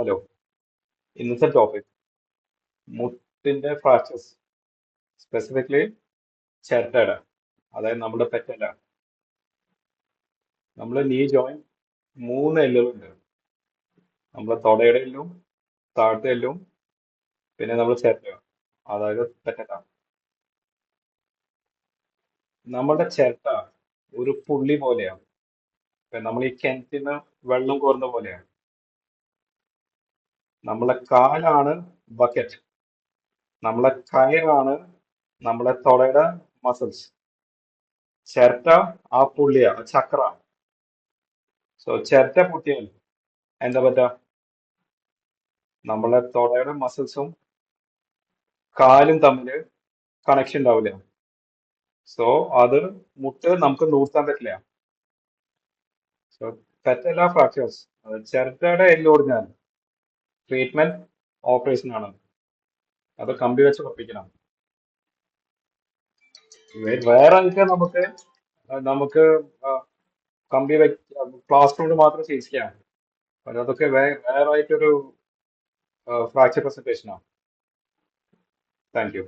Hello ഇന്നത്തെ topic മുത്തിന്റെ fractures specifically ചിരട്ടയുടെ അതായത് നമ്മുടെ പെറ്റല നമ്മുടെ നീ ജോയിൻ മൂന്ന് എല്ലുകളുണ്ട് നമ്മുടെ തൊടയുടെ എല്ലും താഴത്തെ എല്ലും പിന്നെ നമ്മൾ ചെരട്ട അതായത് പെറ്റല നമ്മുടെ ചിരട്ട ഒരു പുള്ളി പോലെയാണ്. നമ്മൾ ഈ കിണറ്റിന് വെള്ളം കോരുന്ന പോലെയാണ്. നമ്മളെ കാലാണ് ബക്കറ്റ് നമ്മളെ കയറാണ് നമ്മളെ തൊടയുടെ മസിൽസ് ചിരട്ട ആ പുള്ളിയ ചക്ര. സോ ചിരട്ട പൊട്ടിയാൽ എന്താ പറ്റ? നമ്മളെ തൊടയുടെ മസിൽസും കാലും തമ്മിൽ കണക്ഷൻ ഉണ്ടാവില്ല. സോ അത് മുട്ട് നമുക്ക് നൂർത്താൻ പറ്റില്ല. സോ പെറ്റല ഫ്രാക്ചേഴ്സ് ചിരട്ടയുടെ എല്ലോടിഞ്ഞാൽ ട്രീറ്റ്മെന്റ് ഓപ്പറേഷൻ ആണ് അത് കമ്പി വെച്ച് ഉറപ്പിക്കണം വേറെ ഒക്കെ നമുക്ക് നമുക്ക് കമ്പി വെച്ച് പ്ലാസ്റ്റർ കൊണ്ട് മാത്രം ചികിത്സിക്കാം. പക്ഷെ അതൊക്കെ വേ- വേറെ ആയിട്ടൊരു ഫ്രാക്ചർ പ്രസന്റേഷനാണ് താങ്ക് യു